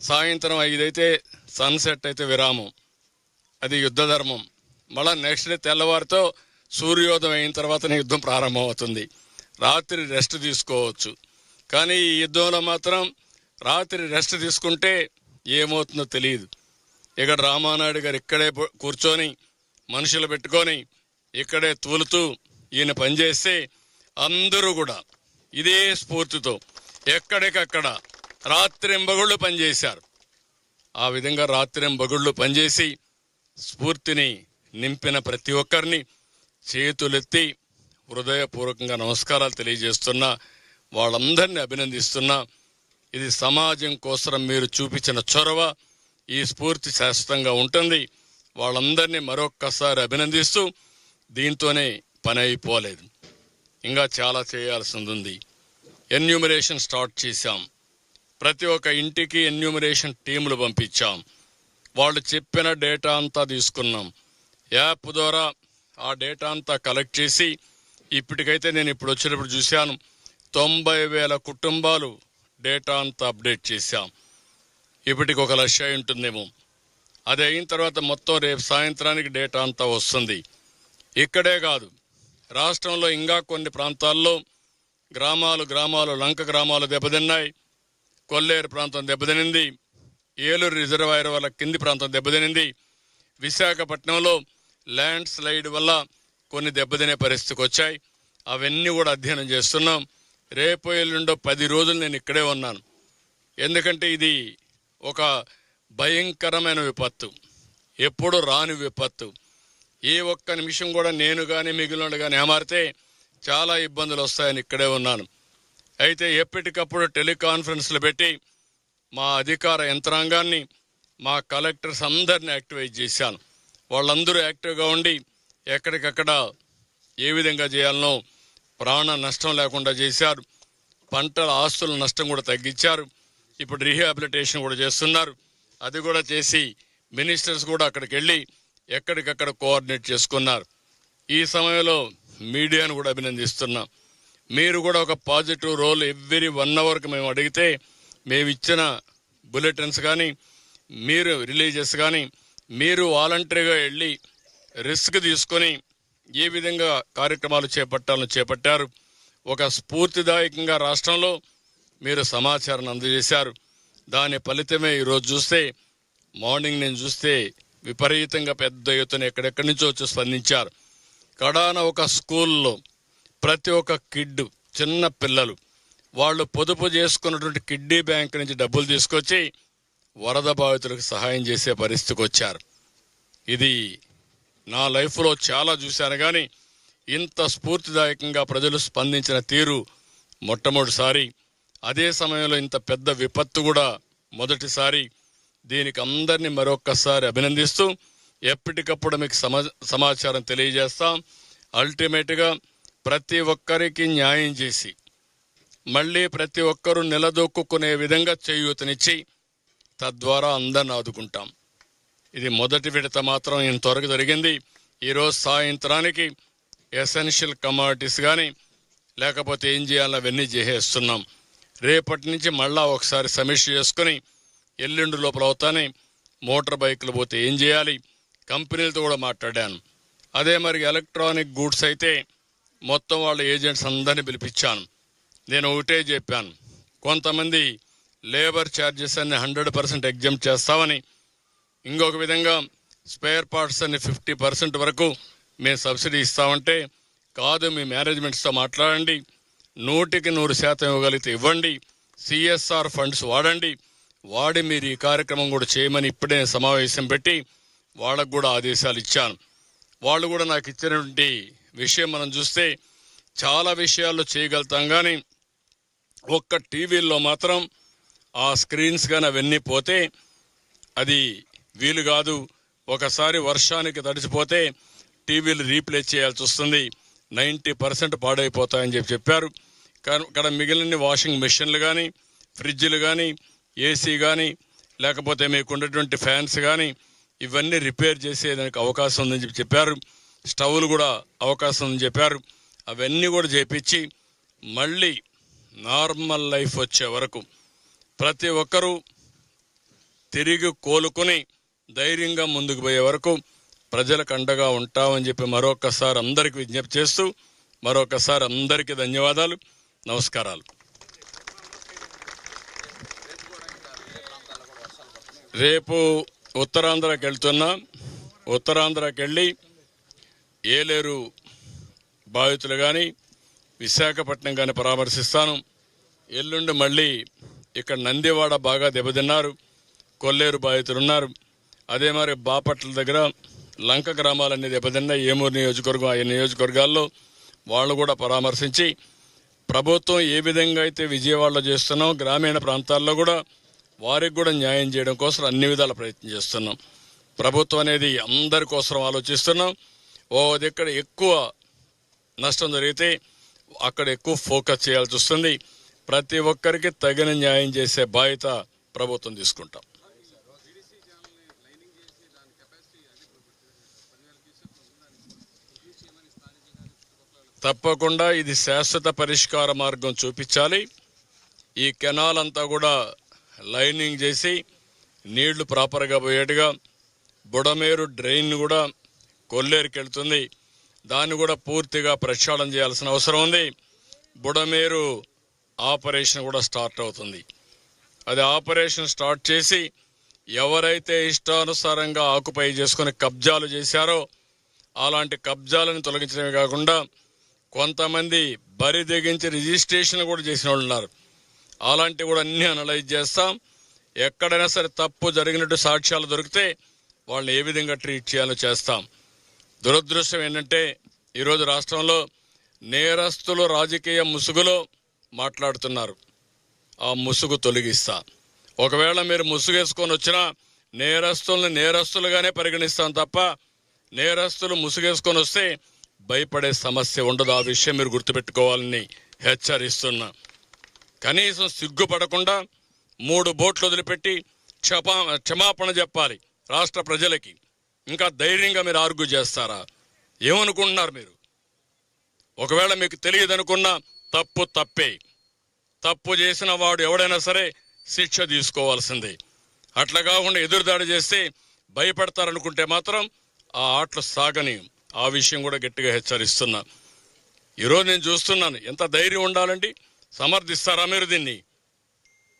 సాయంత్రం ఐదైతే సన్సెట్ అయితే విరామం. అది యుద్ధ ధర్మం. మళ్ళీ నెక్స్ట్ డే తెల్లవారితో సూర్యోదయం అయిన తర్వాత యుద్ధం ప్రారంభమవుతుంది. రాత్రి రెస్ట్ తీసుకోవచ్చు. కానీ ఈ యుద్ధంలో మాత్రం రాత్రి రెస్ట్ తీసుకుంటే ఏమవుతుందో తెలియదు. ఇక్కడ రామానాయుడు గారు ఇక్కడే కూర్చొని మనుషులు పెట్టుకొని ఇక్కడే తూలుతూ ఈయన పనిచేస్తే అందరూ కూడా ఇదే స్ఫూర్తితో ఎక్కడికక్కడ రాత్రింబగుళ్ళు పనిచేశారు. ఆ విధంగా రాత్రింబగుళ్ళు పనిచేసి స్ఫూర్తిని నింపిన ప్రతి ఒక్కరిని చేతులెత్తి హృదయపూర్వకంగా నమస్కారాలు తెలియజేస్తున్నా వాళ్ళందరినీ అభినందిస్తున్నా ఇది సమాజం కోసం మీరు చూపించిన చొరవ ఈ స్ఫూర్తి శాశ్వతంగా ఉంటుంది. వాళ్ళందరినీ మరొక్కసారి అభినందిస్తూ దీంతోనే పని అయిపోలేదు. ఇంకా చాలా చేయాల్సింది ఉంది ఎన్యూమరేషన్ స్టార్ట్ చేశాం. ప్రతి ఒక్క ఇంటికి ఎన్యూమరేషన్ టీములు పంపించాం. వాళ్ళు చెప్పిన డేటా అంతా తీసుకున్నాం. యాప్ ద్వారా ఆ డేటా అంతా కలెక్ట్ చేసి ఇప్పటికైతే నేను ఇప్పుడు వచ్చినప్పుడు చూశాను తొంభై వేల కుటుంబాలు డేటా అంతా అప్డేట్ చేశాం. ఇప్పటికి ఒక లక్ష ఉంటుందేమో. అది అయిన తర్వాత మొత్తం రేపు సాయంత్రానికి డేటా అంతా వస్తుంది. ఇక్కడే కాదు రాష్ట్రంలో ఇంకా కొన్ని ప్రాంతాల్లో గ్రామాలు గ్రామాలు లంక గ్రామాలు దెబ్బతిన్నాయి. కొల్లేరు ప్రాంతం దెబ్బతినింది. ఏలూరు రిజర్వాయర్ వల్ల కింది ప్రాంతం దెబ్బతినింది. విశాఖపట్నంలో ల్యాండ్ స్లైడ్ వల్ల కొన్ని దెబ్బతినే పరిస్థితికి వచ్చాయి అవన్నీ కూడా అధ్యయనం చేస్తున్నాం. రేపు ఎల్లుండో పది రోజులు నేను ఇక్కడే ఉన్నాను. ఎందుకంటే ఇది ఒక భయంకరమైన విపత్తు. ఎప్పుడు రాని విపత్తు. ఏ ఒక్క నిమిషం కూడా నేను కానీ మిగిలిన కానీ ఏమారితే చాలా ఇబ్బందులు వస్తాయని ఇక్కడే ఉన్నాను. అయితే ఎప్పటికప్పుడు టెలికాన్ఫరెన్స్లు పెట్టి మా అధికార యంత్రాంగాన్ని మా కలెక్టర్స్ అందరిని యాక్టివేట్ చేశాను. వాళ్ళందరూ యాక్టివ్గా ఉండి ఎక్కడికక్కడ ఏ విధంగా చేయాలనో ప్రాణ నష్టం లేకుండా చేశారు. పంటల ఆస్తుల నష్టం కూడా తగ్గించారు. ఇప్పుడు రీహాబిలిటేషన్ కూడా చేస్తున్నారు. అది కూడా చేసి మినిస్టర్స్ కూడా అక్కడికి వెళ్ళి ఎక్కడికక్కడ కోఆర్డినేట్ చేసుకున్నారు. ఈ సమయంలో మీడియాను కూడా అభినందిస్తున్నాం. మీరు కూడా ఒక పాజిటివ్ రోల్ ఎవ్రీ వన్ అవర్కి మేము అడిగితే మేము ఇచ్చిన బులెటిన్స్ కానీ మీరు రిలీజెస్ కానీ మీరు వాలంటరీగా వెళ్ళి రిస్క్ తీసుకొని ఏ విధంగా కార్యక్రమాలు చేపట్టాలని చేపట్టారు. ఒక స్ఫూర్తిదాయకంగా రాష్ట్రంలో మీరు సమాచారాన్ని అందజేశారు. దాని ఫలితమే ఈరోజు చూస్తే మార్నింగ్ నేను చూస్తే విపరీతంగా పెద్ద ఎత్తున ఎక్కడెక్కడి నుంచో వచ్చి స్పందించారు. కడాన ఒక స్కూల్లో ప్రతి ఒక్క కిడ్ చిన్న పిల్లలు వాళ్ళు పొదుపు చేసుకున్నటువంటి కిడ్నీ బ్యాంక్ నుంచి డబ్బులు తీసుకొచ్చి వరద బాధితులకు సహాయం చేసే పరిస్థితికి వచ్చారు. ఇది నా లైఫ్లో చాలా చూశాను కానీ ఇంత స్ఫూర్తిదాయకంగా ప్రజలు స్పందించిన తీరు మొట్టమొదటిసారి అదే సమయంలో ఇంత పెద్ద విపత్తు కూడా మొదటిసారి దీనికి అందరినీ మరొక్కసారి అభినందిస్తూ ఎప్పటికప్పుడు మీకు సమా సమాచారం తెలియజేస్తాం. అల్టిమేట్గా ప్రతి ఒక్కరికి న్యాయం చేసి మళ్ళీ ప్రతి ఒక్కరూ నిలదొక్కునే విధంగా చేయూతనిచ్చి తద్వారా అందరిని ఆదుకుంటాం. ఇది మొదటి విడత మాత్రం ఇంతవరకు జరిగింది. ఈరోజు సాయంత్రానికి ఎసెన్షియల్ కమాడిటీస్ కానీ లేకపోతే ఏం చేయాలో అవన్నీ చేసేస్తున్నాం. రేపటి నుంచి మళ్ళా ఒకసారి సమీక్ష చేసుకుని ఎల్లుండి లోపల అవుతానే మోటార్ బైకులు పోతే ఏం చేయాలి? కంపెనీలతో కూడా మాట్లాడాను. అదే మరి ఎలక్ట్రానిక్ గూడ్స్ అయితే మొత్తం వాళ్ళ ఏజెంట్స్ అందరినీ పిలిపించాను. నేను ఒకటే చెప్పాను కొంతమంది లేబర్ ఛార్జెస్ అన్ని హండ్రెడ్ పర్సెంట్ ఎగ్జామ్ చేస్తామని ఇంకొక విధంగా స్పేర్ పార్ట్స్ అన్ని ఫిఫ్టీ పర్సెంట్ వరకు మేము సబ్సిడీ ఇస్తామంటే కాదు మీ మేనేజ్మెంట్స్తో మాట్లాడండి నూటికి నూరు శాతం ఇవ్వగలిగితే ఇవ్వండి సిఎస్ఆర్ ఫండ్స్ వాడండి వాడి మీరు ఈ కార్యక్రమం కూడా చేయమని ఇప్పుడే సమావేశం పెట్టి వాళ్ళకు కూడా ఆదేశాలు ఇచ్చాను. వాళ్ళు కూడా నాకు ఇచ్చినటువంటి విషయం మనం చూస్తే చాలా విషయాల్లో చేయగలుగుతాం కానీ ఒక్క టీవీల్లో మాత్రం ఆ స్క్రీన్స్ కానీ అవన్నీ పోతే అది వీలు కాదు. ఒకసారి వర్షానికి తడిచిపోతే టీవీలు రీప్లేస్ చేయాల్సి వస్తుంది. నైంటీ పర్సెంట్ పాడైపోతాయని చెప్పి చెప్పారు. ఇక్కడ మిగిలిన వాషింగ్ మిషన్లు కానీ ఫ్రిడ్జ్లు కానీ ఏసీ కానీ లేకపోతే మీకు ఉన్నటువంటి ఫ్యాన్స్ కానీ ఇవన్నీ రిపేర్ చేసేదానికి అవకాశం ఉందని చెప్పి చెప్పారు. స్టవ్లు కూడా అవకాశం చెప్పారు. అవన్నీ కూడా చేపించి మళ్ళీ నార్మల్ లైఫ్ వచ్చే వరకు ప్రతి ఒక్కరూ తిరిగి కోలుకొని ధైర్యంగా ముందుకు పోయే వరకు ప్రజలకు అండగా ఉంటామని చెప్పి మరొకసారి అందరికి విజ్ఞప్తి చేస్తూ మరొకసారి అందరికీ ధన్యవాదాలు. నమస్కారాలు. రేపు ఉత్తరాంధ్రకి వెళ్తున్నా. ఉత్తరాంధ్రకి వెళ్ళి ఏలేరు బాధితులు కానీ విశాఖపట్నం కానీ పరామర్శిస్తాను. ఎల్లుండి మళ్ళీ ఇక్కడ నందివాడ బాగా దెబ్బతిన్నారు. కొల్లేరు బాధితులు ఉన్నారు అదే మరి బాపట్ల దగ్గర లంక గ్రామాలన్నీ దెబ్బతిన్నాయి. ఏమూరు నియోజకవర్గం ఆ నియోజకవర్గాల్లో వాళ్ళు కూడా పరామర్శించి ప్రభుత్వం ఏ విధంగా అయితే విజయవాడలో చేస్తున్నాం గ్రామీణ ప్రాంతాల్లో కూడా వారికి కూడా న్యాయం చేయడం కోసం అన్ని విధాల ప్రయత్నం చేస్తున్నాం. ప్రభుత్వం అనేది అందరి కోసం ఆలోచిస్తున్నాం. ఓ దగ్గర ఎక్కువ నష్టం జరిగితే అక్కడ ఎక్కువ ఫోకస్ చేయాల్సి వస్తుంది. ప్రతి ఒక్కరికి తగిన న్యాయం చేసే బాధ్యత ప్రభుత్వం తీసుకుంటాం. తప్పకుండా ఇది శాశ్వత పరిష్కార మార్గం చూపించాలి. ఈ కెనాల్ అంతా కూడా లైనింగ్ చేసి నీళ్ళు ప్రాపర్గా పోయేట్టుగా బుడమేరు డ్రైన్ కూడా కొల్లేరుకి వెళ్తుంది దాన్ని కూడా పూర్తిగా ప్రక్షాళన చేయాల్సిన అవసరం ఉంది. బుడమేరు ఆపరేషన్ కూడా స్టార్ట్ అవుతుంది. అది ఆపరేషన్ స్టార్ట్ చేసి ఎవరైతే ఇష్టానుసారంగా ఆకుపై చేసుకుని కబ్జాలు చేశారో అలాంటి కబ్జాలను తొలగించడమే కాకుండా కొంతమంది బరి దిగించి రిజిస్ట్రేషన్ కూడా చేసిన వాళ్ళు ఉన్నారు. అలాంటివి కూడా అన్ని అనలైజ్ చేస్తాం. ఎక్కడైనా సరే తప్పు జరిగినట్టు సాక్ష్యాలు దొరికితే వాళ్ళని ఏ విధంగా ట్రీట్ చేయాలో చేస్తాం. దురదృష్టం ఏంటంటే ఈరోజు రాష్ట్రంలో నేరస్తులు రాజకీయ ముసుగులో మాట్లాడుతున్నారు. ఆ ముసుగు తొలగిస్తా. ఒకవేళ మీరు ముసుగేసుకొని వచ్చినా నేరస్తుల్ని నేరస్తులుగానే పరిగణిస్తాం తప్ప నేరస్తులు ముసుగేసుకొని వస్తే భయపడే సమస్య ఉండదు. ఆ విషయం మీరు గుర్తుపెట్టుకోవాలని హెచ్చరిస్తున్నా. కనీసం సిగ్గుపడకుండా మూడు బోట్లు వదిలిపెట్టి క్షమా క్షమాపణ చెప్పాలి రాష్ట్ర ప్రజలకి. ఇంకా ధైర్యంగా మీరు ఆర్గ్యూ చేస్తారా? ఏమనుకుంటున్నారు మీరు? ఒకవేళ మీకు తెలియదు అనుకున్నా తప్పు తప్పే. తప్పు చేసిన వాడు ఎవడైనా సరే శిక్ష తీసుకోవాల్సిందే. అట్లా కాకుండా ఎదురుదాడి చేస్తే భయపడతారనుకుంటే మాత్రం ఆ ఆటలు సాగని. ఆ విషయం కూడా గట్టిగా హెచ్చరిస్తున్నా. ఈరోజు నేను చూస్తున్నాను ఎంత ధైర్యం ఉండాలండి? సమర్థిస్తారా మీరు దీన్ని?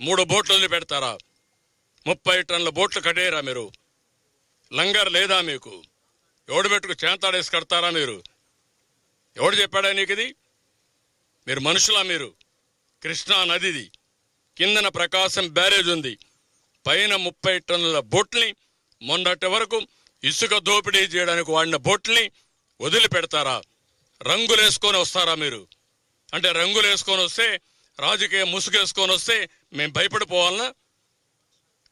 మూడు బోట్లు పెడతారా ముప్పై టన్నుల బోట్లు కట్టేయరా మీరు? లంగర్ లేదా మీకు? ఎవడు పెట్టుకు చేంతాడేసి కడతారా మీరు? ఎవడు చెప్పాడా నీకు ఇది? మీరు మనుషులా మీరు. కృష్ణా నదిది. కిందన ప్రకాశం బ్యారేజ్ ఉంది. పైన ముప్పై టన్నుల బోట్ని మొన్నటి వరకు ఇసుక దోపిడీ చేయడానికి వాడిన బోట్ని వదిలిపెడతారా? రంగులేసుకొని వస్తారా మీరు? అంటే రంగులు వేసుకొని వస్తే రాజకీయ ముసుగేసుకొని వస్తే మేము భయపడిపోవాలనా?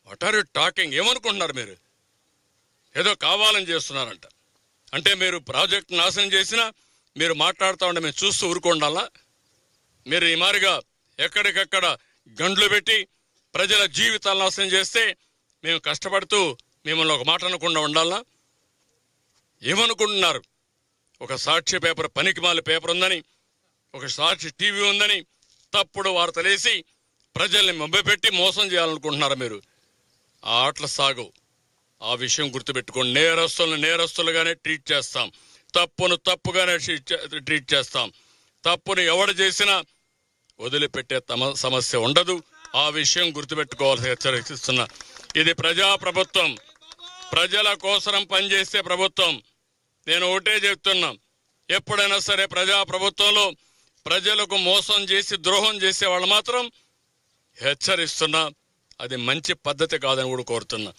వాట్ ఆర్ యు టాకింగ్ ఏమనుకుంటున్నారు మీరు? ఏదో కావాలని చేస్తున్నారంట. అంటే మీరు ప్రాజెక్ట్ నాశనం చేసినా మీరు మాట్లాడుతూ ఉంటే మేము చూస్తూ ఊరుకోండాలా? మీరు ఈ మారిగా ఎక్కడికక్కడ గండ్లు పెట్టి ప్రజల జీవితాలు నాశనం చేస్తే మేము కష్టపడుతూ మిమ్మల్ని ఒక మాట అనకుండా ఉండాలా? ఏమనుకుంటున్నారు? ఒక సాక్ష్య పేపర్ పనికిమాలి పేపర్ ఉందని ఒక సాక్షి టీవీ ఉందని తప్పుడు వార్తలేసి ప్రజల్ని మభ్యపెట్టి మోసం చేయాలనుకుంటున్నారు మీరు? ఆ ఆటల సాగు ఆ విషయం గుర్తుపెట్టుకోండి. నేరస్తులను నేరస్తులుగానే ట్రీట్ చేస్తాం. తప్పును తప్పుగానే ట్రీట్ చేస్తాం. తప్పును ఎవడు చేసినా వదిలిపెట్టే తమ సమస్య ఉండదు. ఆ విషయం గుర్తుపెట్టుకోవాల్సి హెచ్చరిస్తున్నా ఇది ప్రజా ప్రభుత్వం ప్రజల కోసరం పనిచేసే ప్రభుత్వం. నేను ఒకటే చెప్తున్నా. ఎప్పుడైనా సరే ప్రజా ప్రభుత్వంలో ప్రజలకు మోసం చేసి ద్రోహం చేసే వాళ్ళు మాత్రం హెచ్చరిస్తున్నా. అది మంచి పద్ధతి కాదని కూడా కోరుతున్నా.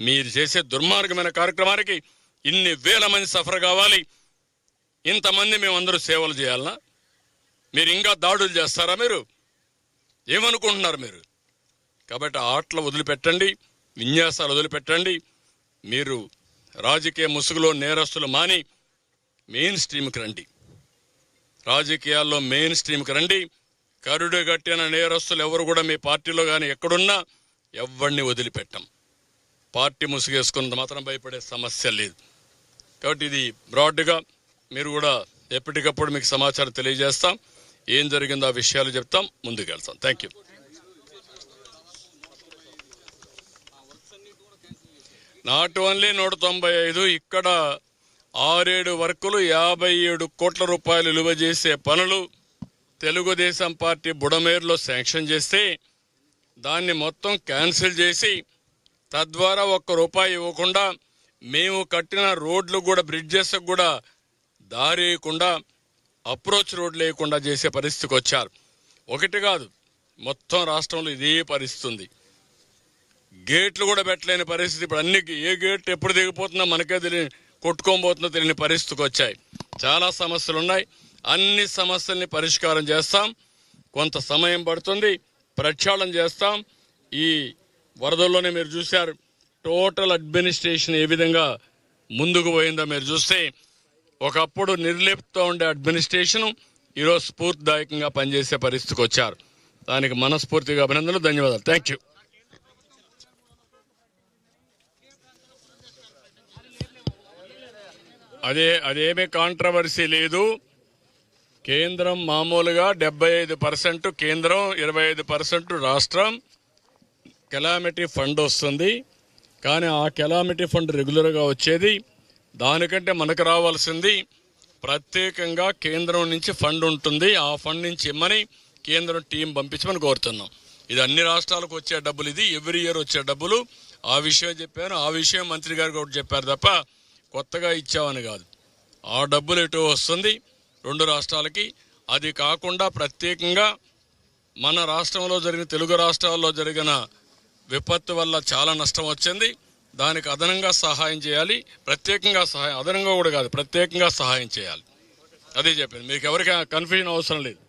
మీరు చేసే దుర్మార్గమైన కార్యక్రమానికి ఇన్ని వేల మంది సఫర్ కావాలి. ఇంతమంది మేమందరూ సేవలు చేయాలనా? మీరు ఇంకా దాడులు చేస్తారా మీరు? ఏమనుకుంటున్నారు మీరు? కాబట్టి ఆటలు వదిలిపెట్టండి విన్యాసాలు వదిలిపెట్టండి. మీరు రాజకీయ ముసుగులో నేరస్తులు మాని మెయిన్ స్ట్రీమ్కి రండి. రాజకీయాల్లో మెయిన్ స్ట్రీమ్కి రండి. కరుడు కట్టిన నేరస్తులు ఎవరు కూడా మీ పార్టీలో కానీ ఎక్కడున్నా ఎవరిని వదిలిపెట్టం. పార్టీ ముసుగేసుకున్నంత మాత్రం భయపడే సమస్య లేదు. కాబట్టి ఇది బ్రాడ్గా మీరు కూడా ఎప్పటికప్పుడు మీకు సమాచారం తెలియజేస్తాం. ఏం జరిగిందో ఆ విషయాలు చెప్తాం. ముందుకెళ్తాం. థ్యాంక్ యూ నాట్ ఓన్లీ నూట తొంభై ఐదు ఇక్కడ ఆరేడు వర్కులు యాభై ఏడు కోట్ల రూపాయలు విలువ చేసే పనులు తెలుగుదేశం పార్టీ బుడమేరులో శాంక్షన్ చేస్తే దాన్ని మొత్తం క్యాన్సిల్ చేసి తద్వారా ఒక్క రూపాయి ఇవ్వకుండా మేము కట్టిన రోడ్లు కూడా బ్రిడ్జెస్ కూడా దారి వేయకుండా అప్రోచ్ రోడ్లు వేయకుండా చేసే పరిస్థితికి వచ్చారు. ఒకటి కాదు మొత్తం రాష్ట్రంలో ఇదే పరిస్థితి ఉంది. గేట్లు కూడా పెట్టలేని పరిస్థితి. ఇప్పుడు అన్ని ఏ గేట్ ఎప్పుడు దిగిపోతుందో మనకే తెలియని కొట్టుకోబోతుందో తెలియని పరిస్థితికి వచ్చాయి. చాలా సమస్యలు ఉన్నాయి. అన్ని సమస్యల్ని పరిష్కారం చేస్తాం. కొంత సమయం పడుతుంది. ప్రక్షాళన చేస్తాం. ఈ వరదల్లోనే మీరు చూశారు. టోటల్ అడ్మినిస్ట్రేషన్ ఏ విధంగా ముందుకు పోయిందో మీరు చూస్తే ఒకప్పుడు నిర్లిప్తో ఉండే అడ్మినిస్ట్రేషన్ ఈరోజు స్ఫూర్తిదాయకంగా పనిచేసే పరిస్థితికి వచ్చారు. దానికి మనస్ఫూర్తిగా అభినందనలు ధన్యవాదాలు. థ్యాంక్ యూ అదే అదేమీ కాంట్రవర్సీ లేదు. కేంద్రం మామూలుగా డెబ్బై ఐదు పర్సెంట్ కేంద్రం ఇరవై ఐదు పర్సెంట్ రాష్ట్రం కెలామిటీ ఫండ్ వస్తుంది. కానీ ఆ కెలామిటీ ఫండ్ రెగ్యులర్గా వచ్చేది దానికంటే మనకు రావాల్సింది ప్రత్యేకంగా కేంద్రం నుంచి ఫండ్ ఉంటుంది. ఆ ఫండ్ నుంచి ఇమ్మని కేంద్రం టీం పంపించమని కోరుతున్నాం. ఇది అన్ని రాష్ట్రాలకు వచ్చే డబ్బులు. ఇది ఎవ్రీ ఇయర్ వచ్చే డబ్బులు. ఆ విషయం చెప్పాను. ఆ విషయం మంత్రి గారు కూడా చెప్పారు తప్ప కొత్తగా ఇచ్చామని కాదు. ఆ డబ్బులు ఎటు వస్తుంది? రెండు రాష్ట్రాలకి. అది కాకుండా ప్రత్యేకంగా మన రాష్ట్రంలో జరిగిన తెలుగు రాష్ట్రాల్లో జరిగిన విపత్తు వల్ల చాలా నష్టం వచ్చింది. దానికి అదనంగా సహాయం చేయాలి. ప్రత్యేకంగా సహాయం అదనంగా కూడా కాదు ప్రత్యేకంగా సహాయం చేయాలి. అదే చెప్పింది. మీకు ఎవరికైనా కన్ఫ్యూజన్ అవసరం లేదు.